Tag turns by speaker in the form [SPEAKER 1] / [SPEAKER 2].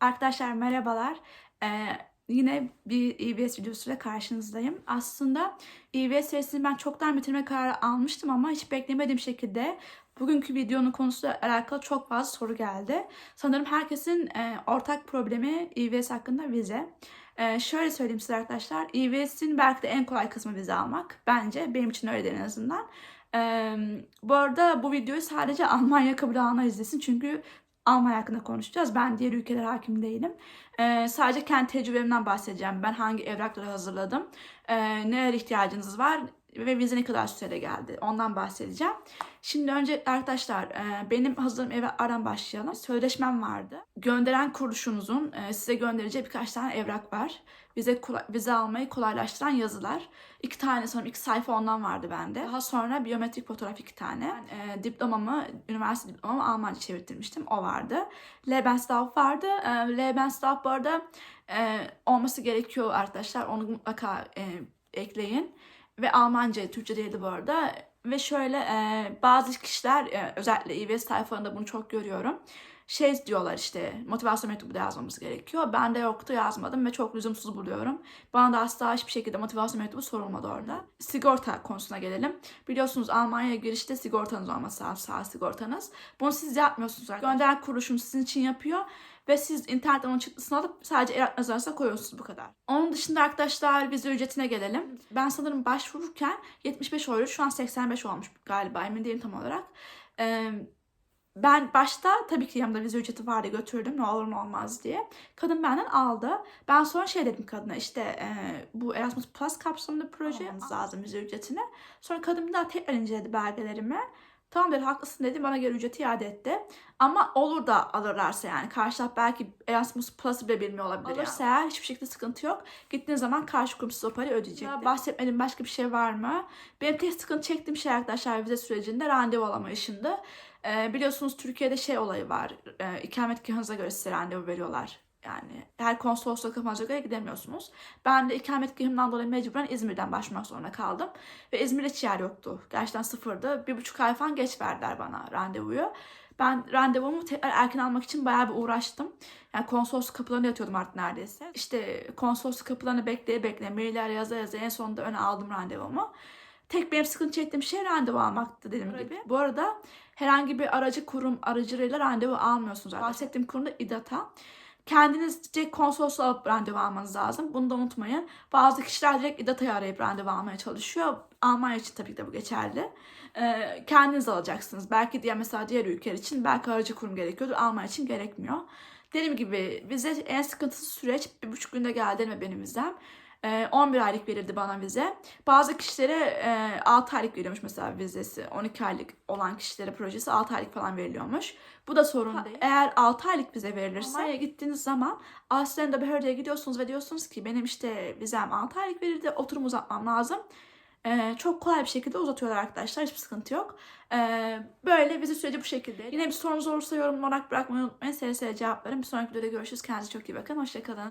[SPEAKER 1] Arkadaşlar merhabalar. Ee, yine bir EBS videosuyla karşınızdayım. Aslında EBS serisini ben çoktan bitirme kararı almıştım ama hiç beklemediğim şekilde bugünkü videonun konusuyla alakalı çok fazla soru geldi. Sanırım herkesin e, ortak problemi EBS hakkında vize. Ee, şöyle söyleyeyim size arkadaşlar. EBS'in belki de en kolay kısmı vize almak. Bence benim için öyle en azından. Ee, bu arada bu videoyu sadece Almanya kabul alanlar izlesin. Çünkü Almanya hakkında konuşacağız. Ben diğer ülkelere hakim değilim. Ee, sadece kendi tecrübemden bahsedeceğim. Ben hangi evrakları hazırladım, ee, neler ihtiyacınız var ve vize ne kadar sürede geldi. Ondan bahsedeceğim. Şimdi önce arkadaşlar e, benim hazırladığım evraklardan başlayalım. Sözleşmem vardı. Gönderen kuruluşunuzun e, size göndereceği birkaç tane evrak var. Vize, vize almayı kolaylaştıran yazılar. İki tane sanırım iki sayfa ondan vardı bende. Daha sonra biyometrik fotoğraf iki tane. E, diplomamı, üniversite diplomamı Almanca çevirtirmiştim. O vardı. Lebensdorf vardı. E, Lebensdorf bu arada e, olması gerekiyor arkadaşlar. Onu mutlaka e, ekleyin. Ve Almanca, Türkçe değildi bu arada. Ve şöyle e, bazı kişiler e, özellikle EBS sayfalarında bunu çok görüyorum. Şey diyorlar işte motivasyon mektubu da yazmamız gerekiyor. Ben de yoktu yazmadım ve çok lüzumsuz buluyorum. Bana da asla hiçbir şekilde motivasyon mektubu sorulmadı orada. Sigorta konusuna gelelim. Biliyorsunuz Almanya'ya girişte sigortanız olması lazım, sağ sigortanız. Bunu siz yapmıyorsunuz. Gönderen kuruluşum sizin için yapıyor ve siz internetten onun çıktısını alıp sadece evrak arasına koyuyorsunuz bu kadar. Onun dışında arkadaşlar vize ücretine gelelim. Ben sanırım başvururken 75 euro şu an 85 olmuş galiba emin değilim tam olarak. Ee, ben başta tabii ki yanımda vize ücreti vardı götürdüm ne olur ne olmaz diye. Kadın benden aldı. Ben sonra şey dedim kadına işte e, bu Erasmus Plus kapsamında proje lazım vize ücretini. Sonra kadın bir daha tekrar inceledi belgelerimi. Tamam dedi haklısın dedi bana geri ücreti iade etti. Ama olur da alırlarsa yani karşı taraf belki Erasmus Plus'ı bile bilmiyor olabilir Alırsa yani. hiçbir şekilde sıkıntı yok. Gittiğiniz zaman karşı kurum size o parayı ödeyecek. Bahsetmediğim başka bir şey var mı? Benim tek sıkıntı çektiğim şey arkadaşlar vize sürecinde randevu alamayışımdı. Ee, biliyorsunuz Türkiye'de şey olayı var. Ee, ikametgahınıza göre size randevu veriyorlar. Yani her konsolosluk kafanıza göre gidemiyorsunuz. Ben de ikametgahımdan dolayı mecburen İzmir'den başvurmak zorunda kaldım. Ve İzmir'de hiç yer yoktu. Gerçekten sıfırdı. Bir buçuk ay falan geç verdiler bana randevuyu. Ben randevumu tekrar erken almak için bayağı bir uğraştım. Yani konsolosluk kapılarında yatıyordum artık neredeyse. İşte konsolosluk kapılarını bekleye bekleye mailler yaza yaza en sonunda öne aldım randevumu. Tek benim sıkıntı çektiğim şey randevu almaktı dediğim gibi. Bu arada herhangi bir aracı kurum aracılığıyla randevu almıyorsunuz. Bahsettiğim kurum da İDATA. Kendinizce konsolosluğa alıp randevu almanız lazım. Bunu da unutmayın. Bazı kişiler direkt İDATA'yı arayıp randevu almaya çalışıyor. Almanya için tabii ki de bu geçerli. Ee, kendiniz alacaksınız. Belki diğer mesela diğer ülkeler için belki aracı kurum gerekiyordur. Almanya için gerekmiyor. Dediğim gibi vize en sıkıntısı süreç bir buçuk günde geldi mi benim vizem. 11 aylık verildi bana vize. Bazı kişilere 6 aylık veriyormuş mesela vizesi. 12 aylık olan kişilere projesi 6 aylık falan veriliyormuş. Bu da sorun değil. Eğer 6 aylık vize verilirse Almanya'ya gittiğiniz zaman Aslında Behörde'ye gidiyorsunuz ve diyorsunuz ki benim işte vizem 6 aylık verildi. Oturum uzatmam lazım. Ee, çok kolay bir şekilde uzatıyorlar arkadaşlar. Hiçbir sıkıntı yok. Ee, böyle vize süreci bu şekilde. Yine bir sorunuz olursa yorum olarak bırakmayı unutmayın. Seve seve cevaplarım. Bir sonraki videoda görüşürüz. Kendinize çok iyi bakın. Hoşçakalın.